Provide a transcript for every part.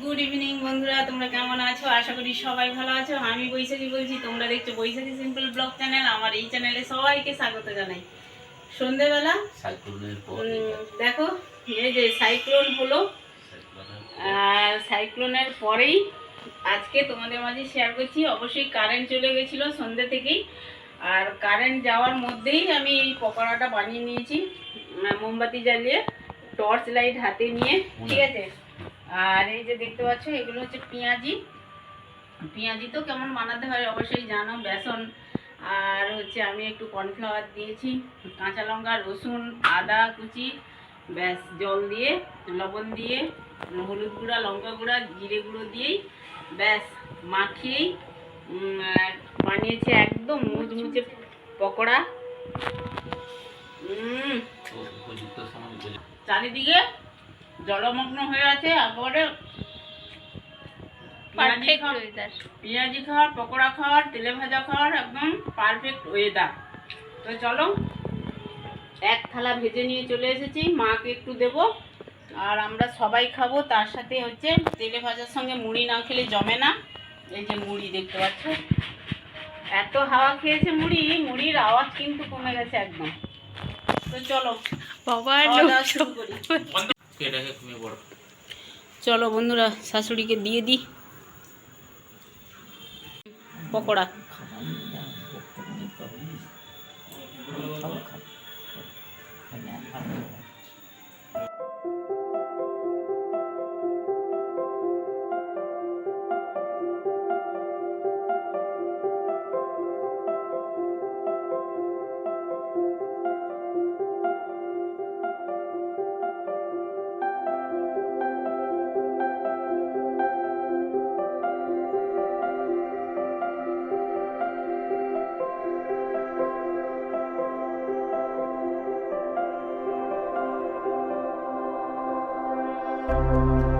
Good evening বন্ধুরা তোমরা কেমন আছো? আশা করি সবাই ভালো আছো। আমি বৈশাখী বলছি তোমরা দেখছ বৈশাখী সিম্পল ব্লগ চ্যানেল আমার এই চ্যানেলে সবাইকে স্বাগত জানাই। সন্ধেবেলা দেখো এই যে সাইক্লোন হলো। আর সাইক্লোনের পরেই আজকে তোমাদের মাঝে শেয়ার করছি। অবশ্যই কারেন্ট চলে গেছিল সন্ধ্যে থেকেই। আর কারেন্ট যাওয়ার মধ্যেই আমি এই পকোড়াটা বানিয়ে নিয়েছি মোমবাতি জ্বালিয়ে টর্চ লাইট হাতে নিয়ে ঠিক আছে? আর এই যে দেখতে পাচ্ছ এগুলো হচ্ছে পেঁয়াজি। পেঁয়াজি তো কেমন বানাতে হয় অবশ্যই জানো বেসন। আর হচ্ছে আমি একটু কর্নফ্লাওয়ার দিয়েছি কাঁচা লঙ্কা রসুন আদা কুচি ব্যাস জল দিয়ে লবণ দিয়ে হলুদ গুঁড়া লঙ্কা গুঁড়া জিরে গুঁড়ো দিয়েই ব্যাস মাখিয়েই বানিয়েছি একদম মুচমুচে পকোড়া। চারিদিকে জলমগ্ন হয়ে আছে একেবারে পেঁয়াজি পারফেক্ট ওয়েদার পেঁয়াজি খাওয়ার পকোড়া খাওয়ার তেলে ভাজা খাওয়ার একদম পারফেক্ট ওয়েদার তো চলো এক থালা ভেজে নিয়ে চলে এসেছি মাকে একটু দেব আর আমরা সবাই খাব তার সাথে হচ্ছে তেলে ভাজার সঙ্গে মুড়ি না খেলে জমে না। এই যে মুড়ি দেখতে পাচ্ছ। এত হাওয়া খেয়েছে মুড়ি মুড়ির আওয়াজ কিন্তু কমে গেছে একদম। তো চলো বাবা শুরু করি। এটাকে ঘুমিয়ে পড়ো চলো বন্ধুরা শাশুড়িকে দিয়ে দিই। পকোড়া। Música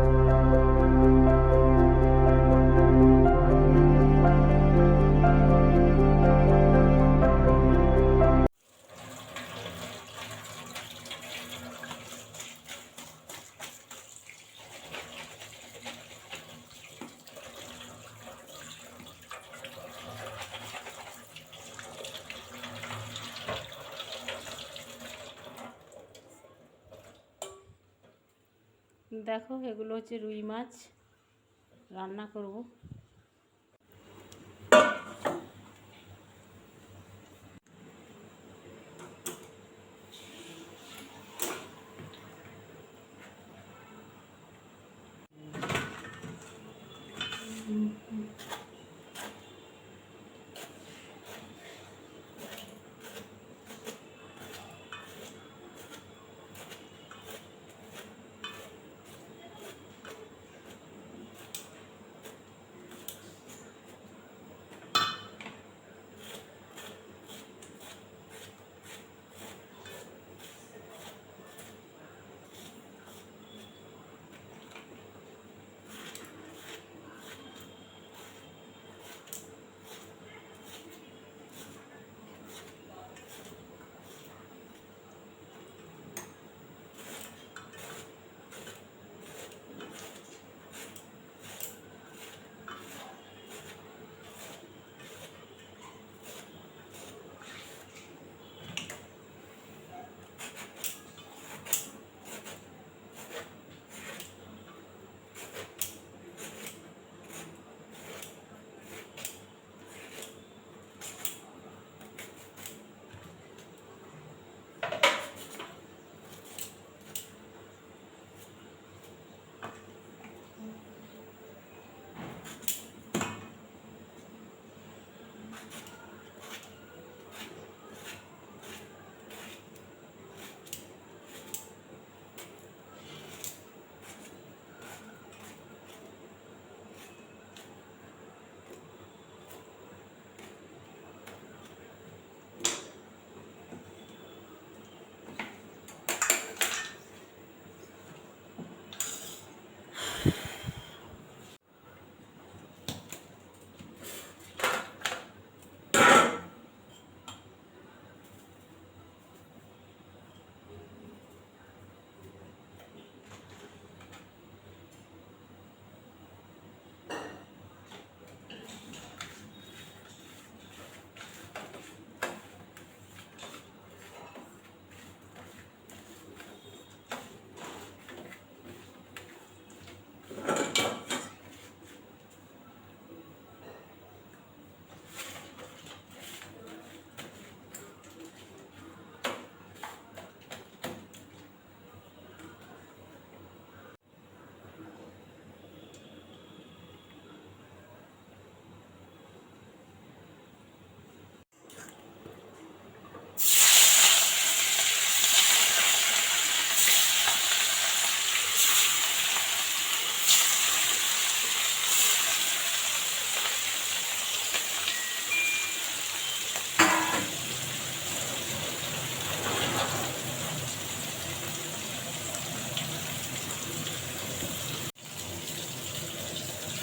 দেখো এগুলো হচ্ছে রুই মাছ। রান্না করব।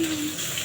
কি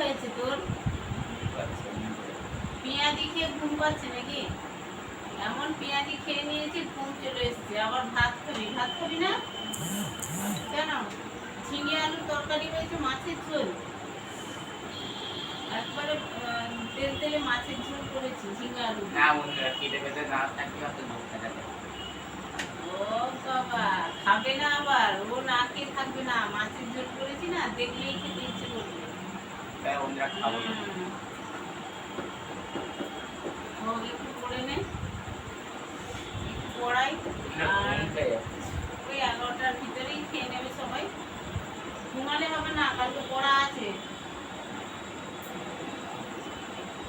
হয়েছে তোর? পেঁয়াজি খেয়ে ঘুম পাচ্ছে নাকি? এমন পেঁয়াজি খেয়ে নিয়েছি ঘুম চলে এসছে। আবার ভাত খাবি? ভাত খাবি না? কেন? ঝিঙে আলুর তরকারি হয়েছে মাছের ঝোল। একবারে তেল তেলে মাছের ঝোল করেছি ঝিঙে আলু। না বন্ধুরা খেতে পেতে না থাকলে অত মুখ দেখাতে ও বাবা খাবে না আবার। ও না খেয়ে থাকবে না। মাছের ঝোল করেছি না দেখলেই খেতে ইচ্ছে করবে। তাই বন্ধুরা খাব না। ঘুমালে হবে না কালকে পড়া আছে।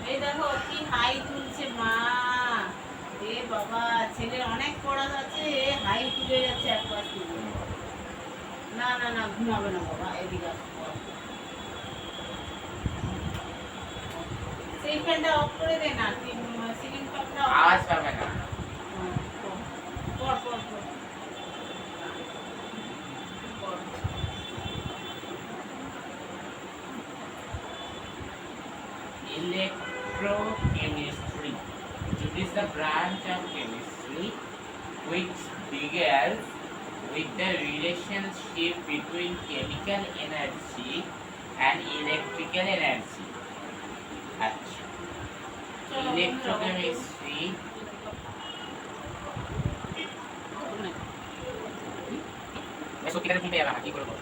এই দেখো কি হাই তুলছে মা। এ বাবা ছেলের অনেক পড়া আছে হাই তুলে যাচ্ছে একবার থেকে। না না না ঘুমাবে না বাবা। সেই ফ্যানটা অফ করে দে না সিলিং ফ্যানটা অফ আওয়াজ পাবে না পড় পড় পড় পড় Electrochemistry. It is the branch of chemistry which begins with the relationship between chemical energy and electrical energy. আচ্ছা চলো বন্ধুরা, ইলেকট্রোকেমিস্ট্রি সত্যিকারে কি পেয়ে যাবে কি করে করব